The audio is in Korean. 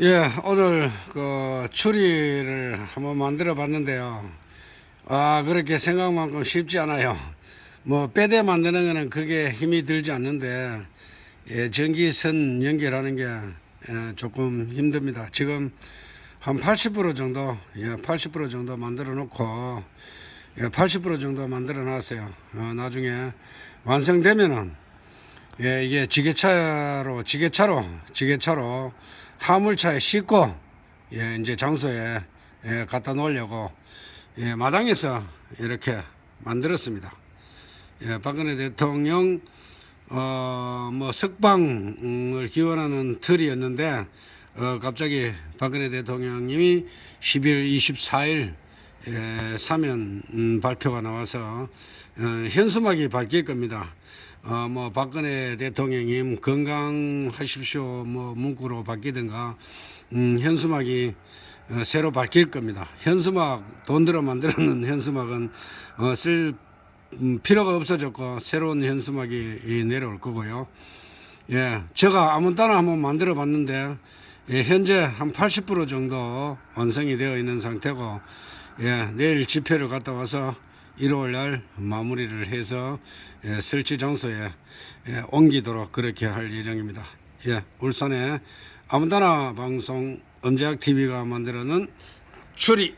예, 오늘 그 추리를 한번 만들어 봤는데요. 아, 그렇게 생각만큼 쉽지 않아요. 뭐, 빼대 만드는 거는 그게 힘이 들지 않는데, 예, 전기선 연결하는 게 예, 조금 힘듭니다. 지금 한 80% 정도, 예, 80% 정도 만들어 놓고, 예, 80% 정도 만들어 놨어요. 어, 나중에 완성되면은, 예, 이게 지게차로, 지게차로, 지게차로 화물차에 싣고, 예, 이제 장소에 예, 갖다 놓으려고, 예, 마당에서 이렇게 만들었습니다. 예, 박근혜 대통령, 어, 뭐, 석방을 기원하는 틀이었는데, 어, 갑자기 박근혜 대통령님이 12월 24일, 예, 사면, 음, 발표가 나와서, 어, 현수막이 바뀔 겁니다. 어, 뭐, 박근혜 대통령님 건강하십시오, 뭐, 문구로 바뀌든가, 음, 현수막이 어, 새로 바뀔 겁니다. 현수막, 돈 들어 만들었는 현수막은, 어, 쓸 음, 필요가 없어졌고 새로운 현수막이 이, 내려올 거고요. 예, 제가 아무 따나 한번 만들어 봤는데 예, 현재 한 80% 정도 완성이 되어 있는 상태고 예, 내일 집회를 갔다 와서 1월 날 마무리를 해서 예, 설치 장소에 예, 옮기도록 그렇게 할 예정입니다. 예, 울산의 아무따나 방송 엄재학 TV가 만들어낸 추리